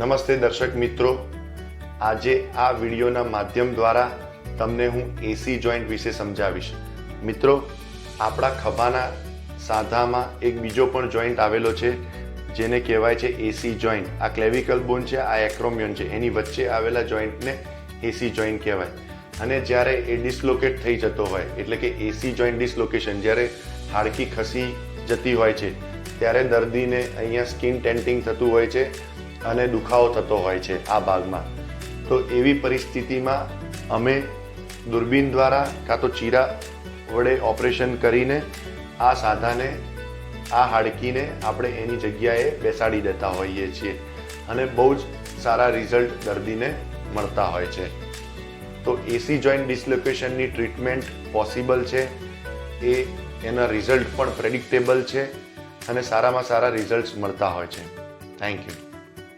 નમસ્તે દર્શક મિત્રો. આજે આ વિડીયોના માધ્યમ દ્વારા તમને હું એસી જોઈન્ટ વિશે સમજાવીશ. મિત્રો, આપણા ખભાના સાંધામાં એક બીજો પણ જોઈન્ટ આવેલો છે, જેને કહેવાય છે એસી જોઈન્ટ આ ક્લેવિકલ બોન છે, આ એક્રોમિયન છે. એની વચ્ચે આવેલા જોઈન્ટને એસી જોઈન્ટ કહેવાય. અને જ્યારે એ ડિસલોકેટ થઈ જતો હોય, એટલે કે એસી જોઈન્ટ ડિસલોકેશન જ્યારે હાડકી ખસી જતી હોય છે, ત્યારે દર્દીને અહીંયા સ્કિન ટેન્ટિંગ થતું હોય છે અને દુખાવો થતો હોય છે આ ભાગમાં તો એવી પરિસ્થિતિમાં અમે દૂરબીન દ્વારા કાં તો ચીરા વડે ઓપરેશન કરીને આ સાધાને, આ હાડકીને આપણે એની જગ્યાએ બેસાડી દેતા હોઈએ છીએ અને બહુ જ સારા રિઝલ્ટ દર્દીને મળતા હોય છે. તો એસી જોઈન્ટ ડિસલોકેશનની ટ્રીટમેન્ટ પોસિબલ છે. એ એના રિઝલ્ટ પણ પ્રેડિક્ટેબલ છે અને સારામાં સારા રિઝલ્ટ્સ મળતા હોય છે. Thank you.